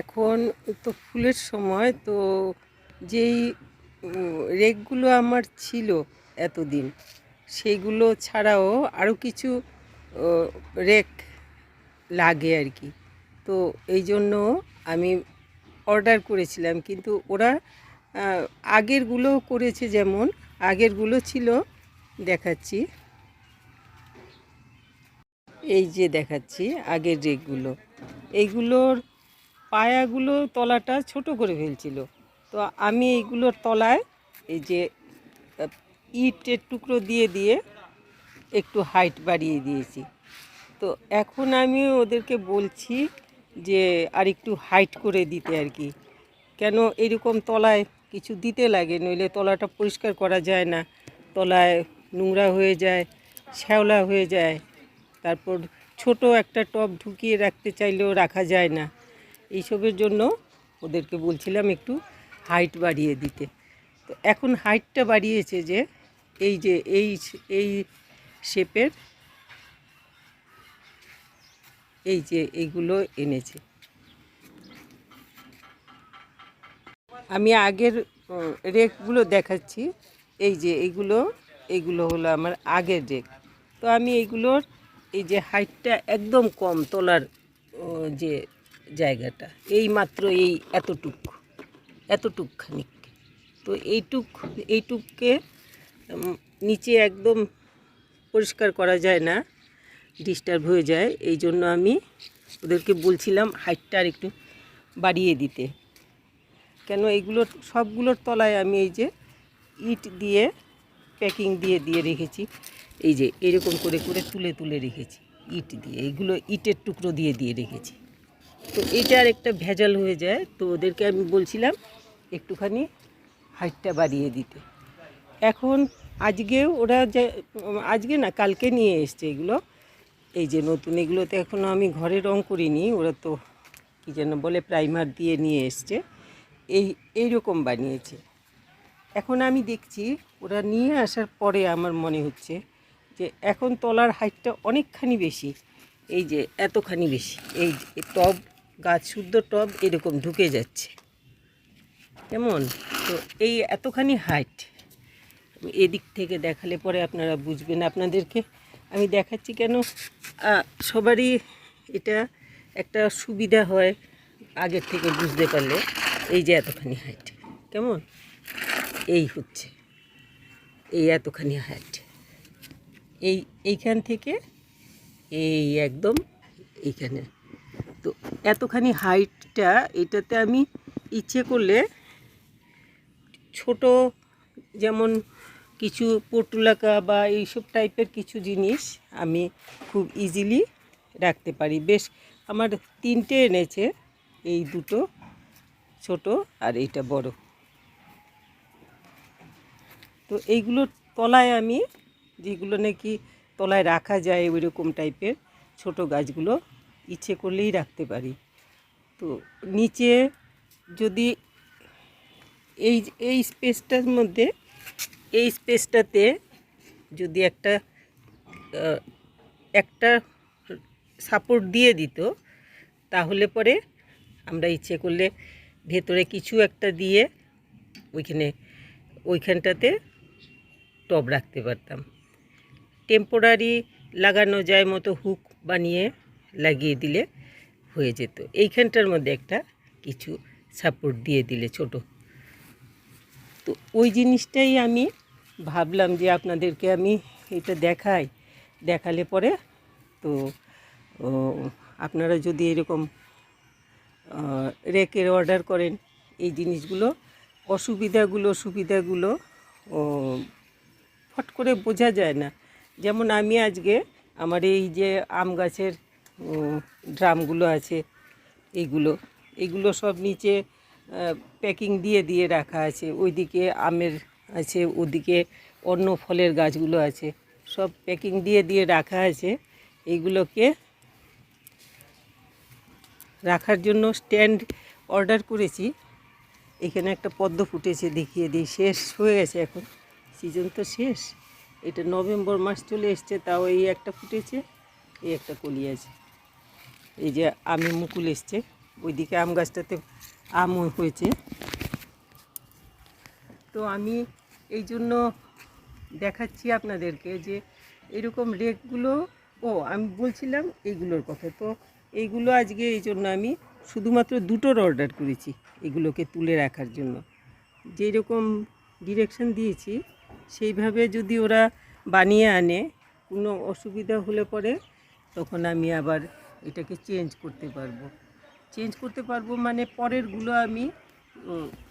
এখন তো ফুলের সময়, তো যেই রেকগুলো আমার ছিল এতদিন সেইগুলো ছাড়াও আরও কিছু রেক লাগে আর কি। তো এই জন্য আমি অর্ডার করেছিলাম, কিন্তু ওরা আগেরগুলো করেছে যেমন, আগেরগুলো ছিল, দেখাচ্ছি। এই যে দেখাচ্ছি আগের রেকগুলো। এইগুলোর পায়াগুলো তলাটা ছোট করে ফেলছিল। তো আমি এইগুলোর তলায় এই যে ইটের টুকরো দিয়ে দিয়ে একটু হাইট বাড়িয়ে দিয়েছি। তো এখন আমি ওদেরকে বলছি যে আর একটু হাইট করে দিতে আর কি। কেন এরকম তলায় কিছু দিতে লাগে, নইলে তলাটা পরিষ্কার করা যায় না। তলায় নোংরা হয়ে যায়, শ্যাওলা হয়ে যায়। তারপর ছোট একটা টব ঢুকিয়ে রাখতে চাইলেও রাখা যায় না। এইসবের জন্য ওদেরকে বলছিলাম একটু হাইট বাড়িয়ে দিতে। তো এখন হাইটটা বাড়িয়েছে যে এই যে এই এই শেপের এই যে এইগুলো এনেছে। আমি আগের রেকগুলো দেখাচ্ছি। এই যে এইগুলো এইগুলো হলো আমার আগের রেক তো আমি এইগুলোর এই যে হাইটটা একদম কম, তোলার যে জায়গাটা। এই মাত্র এই এতটুক এতটুক খানিক। তো এইটুক, এইটুককে নিচে একদম পরিষ্কার করা যায় না, ডিস্টার্ব হয়ে যায়। এই জন্য আমি ওদেরকে বলছিলাম হাইটটা আর একটু বাড়িয়ে দিতে। কেন এইগুলোর সবগুলোর তলায় আমি এই যে ইট দিয়ে প্যাকিং দিয়ে দিয়ে রেখেছি। এই যে এরকম করে করে তুলে তুলে রেখেছি ইট দিয়ে। এইগুলো ইটের টুকরো দিয়ে দিয়ে রেখেছি। তো এটা আর একটা ভেজাল হয়ে যায়। তো ওদেরকে আমি বলছিলাম, একটুখানি হাইটটা বাড়িয়ে দিতে। এখন আজকে ওরা যে, আজকে না, কালকে নিয়ে এসছে এগুলো। এই যে নতুন, এগুলোতে এখনও আমি ঘরে রং করিনি, ওরা তো কী যেন বলে প্রাইমার দিয়ে নিয়ে এসছে। এই এই রকম বানিয়েছে। এখন আমি দেখছি, ওরা নিয়ে আসার পরে আমার মনে হচ্ছে যে এখন তলার হাইটটা অনেকখানি বেশি। এই যে এতখানি বেশি। এই টব গাছ শুদ্ধ টব এরকম ঢুকে যাচ্ছে। কেমন? তো এই এতখানি হাইট এদিক থেকে দেখালে পরে আপনারা বুঝবেন আপনাদেরকে। আমি দেখাচ্ছি কেন? সবারই এটা একটা সুবিধা হয় আগের থেকে বুঝতে পারলে এই যে এতখানি হাইট কেমন? এই হচ্ছে, এই এতখানি হাইট এই, এইখান থেকে এই একদম এইখানে। তো এতখানি হাইটটা এটাতে আমি ইচ্ছে করলে ছোট যেমন কিছু পটুলাকা বা এইসব টাইপের কিছু জিনিস আমি খুব ইজিলি রাখতে পারি। বেশ, আমার তিনটে এনেছে, এই দুটো, ছোট আর এইটা বড়। তো এইগুলোর তলায় আমি, যেগুলো নাকি তলায় রাখা যায় ওই রকম টাইপের ছোট গাছগুলো ইচ্ছে করলেই রাখতে পারি। তো নিচে যদি এই এই স্পেসটার মধ্যে, এই স্পেসটাতে যদি একটা একটা সাপোর্ট দিয়ে দিত, তাহলে পরে আমরা ইচ্ছে করলে ভেতরে কিছু একটা দিয়ে ওইখানে, ওইখানটাতে টব রাখতে পারতাম। টেম্পোরারি লাগানো যায় মতো হুক বানিয়ে লাগিয়ে দিলে হয়ে যেত। এইখানটার মধ্যে একটা কিছু সাপোর্ট দিয়ে দিলে ছোট। তো ওই জিনিসটাই আমি ভাবলাম যে আপনাদেরকে আমি এটা দেখাই। দেখালে পরে তো আপনারা যদি এরকম রেকের অর্ডার করেন, এই জিনিসগুলো, অসুবিধাগুলো, সুবিধাগুলো ফট করে বোঝা যায় না। যেমন আমি আজকে আমার এই যে আম গাছের ড্রামগুলো আছে এইগুলো এইগুলো সব নিচে প্যাকিং দিয়ে দিয়ে রাখা আছে। ওইদিকে আমের আছে, ওদিকে অন্য ফলের গাছগুলো আছে। সব প্যাকিং দিয়ে দিয়ে রাখা আছে। এইগুলোকে রাখার জন্য স্ট্যান্ড অর্ডার করেছি। এখানে একটা পদ্ম ফুটেছে, দেখিয়ে দিই। শেষ হয়ে গেছে এখন। সিজন তো শেষ। এটা নভেম্বর মাস চলে এসছে, তাও এই একটা ফুটেছে, এই একটা কলি আছে। এই যে আমি মুকুল এসছে। ওইদিকে আম গাছটাতে আম হয়েছে। তো আমি এই জন্য দেখাচ্ছি আপনাদেরকে যে এরকম রেকগুলো, ও আমি বলছিলাম এইগুলোর কথা। তো এইগুলো আজকে এই জন্য আমি শুধুমাত্র দুটোর অর্ডার করেছি এগুলোকে তুলে রাখার জন্য। যেই রকম ডিরেকশন দিয়েছি, সেইভাবে যদি ওরা বানিয়ে আনে, কোনো অসুবিধা হলে পরে তখন আমি আবার এটাকে চেঞ্জ করতে পারব। চেঞ্জ করতে পারব মানে পরেরগুলো আমি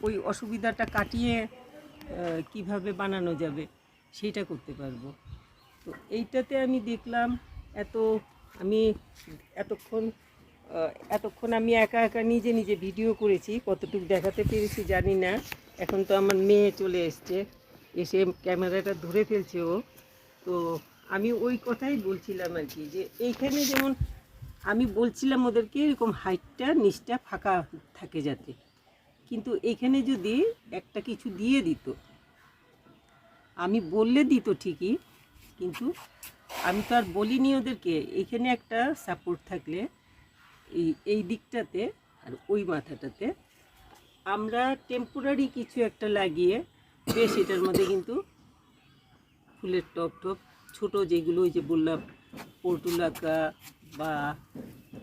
ওই অসুবিধাটা কাটিয়ে কীভাবে বানানো যাবে সেইটা করতে পারব। তো এইটাতে আমি দেখলাম এত, আমি এতক্ষণ এতক্ষণ আমি একা একা নিজে নিজে ভিডিও করেছি, কতটুকু দেখাতে পেরেছি জানি না। এখন তো আমার মেয়ে চলে এসছে, এসে ক্যামেরাটা ধরে ফেলছে ও। তো আমি ওই কথাই বলছিলাম আর কি যে, এইখানে যেমন আমি বলছিলাম ওদেরকে এরকম হাইটটা নিচটা ফাঁকা থাকে যাতে। কিন্তু এখানে যদি একটা কিছু দিয়ে দিত, আমি বললে দিত ঠিকই, কিন্তু আমি তো আর বলিনি ওদেরকে। এখানে একটা সাপোর্ট থাকলে, এই এই দিকটাতে আর ওই মাথাটাতে, আমরা টেম্পোরারি কিছু একটা লাগিয়ে, বেশ এটার মধ্যে কিন্তু ফুলের টপ টপ ছোট যেগুলো ওই যে বললাম পর্টুলাকা বা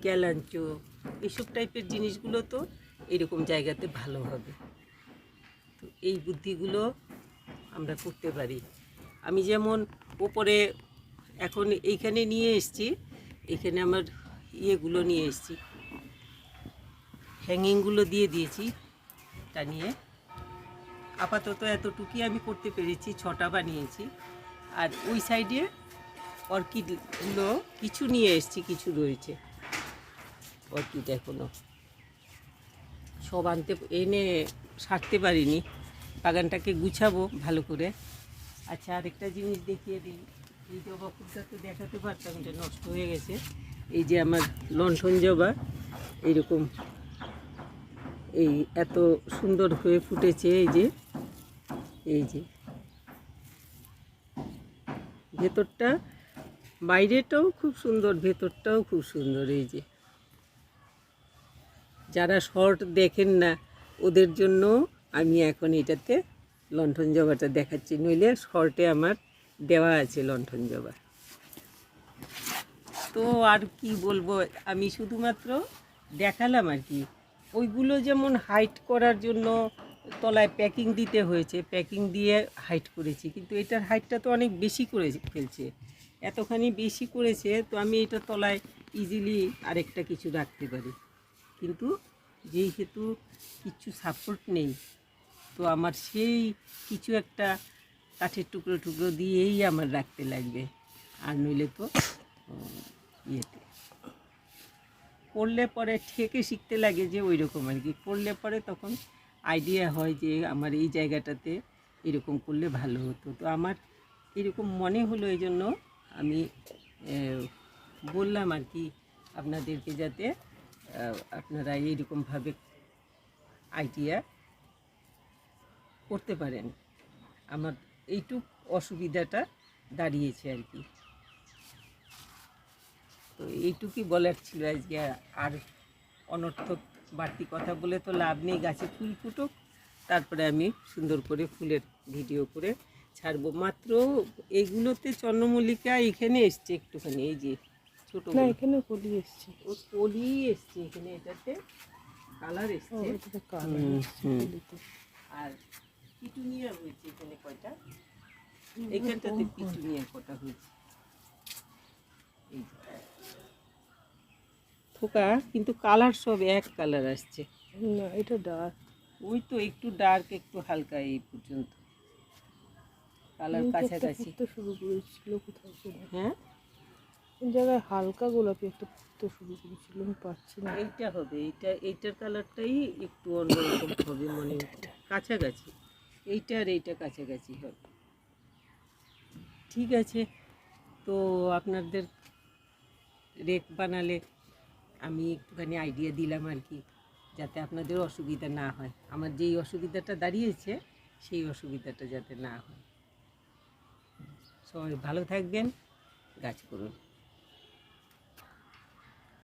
ক্যালাঞ্চো এইসব টাইপের জিনিসগুলো তো এরকম জায়গাতে ভালো হবে। তো এই বুদ্ধিগুলো আমরা করতে পারি। আমি যেমন ওপরে এখন এইখানে নিয়ে এসেছি, এখানে আমার ইয়েগুলো নিয়ে এসেছি। হ্যাঙ্গিংগুলো দিয়ে দিয়েছি টানিয়ে আপাতত এতটুকুই আমি করতে পেরেছি, ছটা বানিয়েছি। আর ওই সাইডে অর্কিডগুলো কিছু নিয়ে এসেছি, কিছু রয়েছে। অর্কিড এখনও সব আনতে, এনে সারতে পারিনি। বাগানটাকে গুছাবো ভালো করে। আচ্ছা আরেকটা জিনিস দেখিয়ে দিই। এই জবা ফুলটা তো দেখাতে পারতাম, এটা নষ্ট হয়ে গেছে। এই যে আমার লণ্ঠন জবা এইরকম এই এত সুন্দর হয়ে ফুটেছে, এই যে। এই যে। ভেতরটা বাইরেটাও খুব সুন্দর, ভেতরটাও খুব সুন্দর, এই যে। যারা শর্ট দেখেন না, ওদের জন্য আমি এখন এটাতে লণ্ঠন জবাটা দেখাচ্ছি। নইলে শর্টে আমার দেওয়া আছে লণ্ঠন জবা। তো আর কি বলব, আমি শুধুমাত্র দেখালাম আর কি। ওইগুলো যেমন হাইট করার জন্য তলায় প্যাকিং দিতে হয়েছে, প্যাকিং দিয়ে হাইট করেছি, কিন্তু এটার হাইটটা তো অনেক বেশি করে ফেলছে। এতখানি বেশি করেছে, তো আমি এটা তলায় ইজিলি আরেকটা কিছু রাখতে পারি। কিন্তু যেহেতু কিছু সাপোর্ট নেই, তো আমার সেই কিছু একটা কাঠের টুকরো টুকরো দিয়েই আমার রাখতে লাগবে। আর নইলে তো ইয়েতে। করলে পরে ঠেকে শিখতে লাগে যে ওই রকম আর কি। করলে পরে তখন আইডিয়া হয় যে আমার এই জায়গাটাতে এরকম করলে ভালো হতো। তো আমার এরকম মনে হলো এই জন্য আমি বললাম আর কি আপনাদেরকে যাতে আপনারা এইরকমভাবে আইডিয়া করতে পারেন। আমার এইটুক অসুবিধাটা দাঁড়িয়েছে আর কি। তো এইটুকুই বলার ছিল আজকে। আর অনর্থক বাড়তি কথা বলে তো লাভ নেই, গাছে ফুল ফুটুক। তারপরে আমি সুন্দর করে ফুলের ভিডিও করে ছাড়বো। মাত্র এগুলোতে চন্দ্রমল্লিকা এখানে এসছে একটুখানি এই যে ছোটো না এখানে কলি এসছে। ও কলি এসছে এখানে এটাতে কালার এসছে। আর পিটুনিয়া হয়েছে এখানে কয়টা? এখানটাতে পিটুনিয়া কটা হয়েছে? থোকা? কিন্তু কালার সব এক কালার আসছে। না এটা ডার্ক। ওই তো একটু ডার্ক একটু হালকা এই পর্যন্ত। কালার কাছাকাছি। ফুটতে শুরু করেছিল কোথাও। হ্যাঁ? কোন জায়গায় হালকা গোলাপি একটা ফুটতে শুরু করেছিল আমি পাচ্ছি না। এইটা হবে এইটা এইটার কালারটাই একটু অন্যরকম হবে মনে কাছাকাছি এইটা আর এইটা কাছাকাছি হবে। ঠিক আছে তো আপনাদের রেক বানালে আমি একটুখানি আইডিয়া দিলাম আর কি যাতে আপনাদের অসুবিধা না হয়। আমার যেই অসুবিধাটা দাঁড়িয়েছে সেই অসুবিধাটা যাতে না হয়। সবাই ভালো থাকবেন গাছ করুন।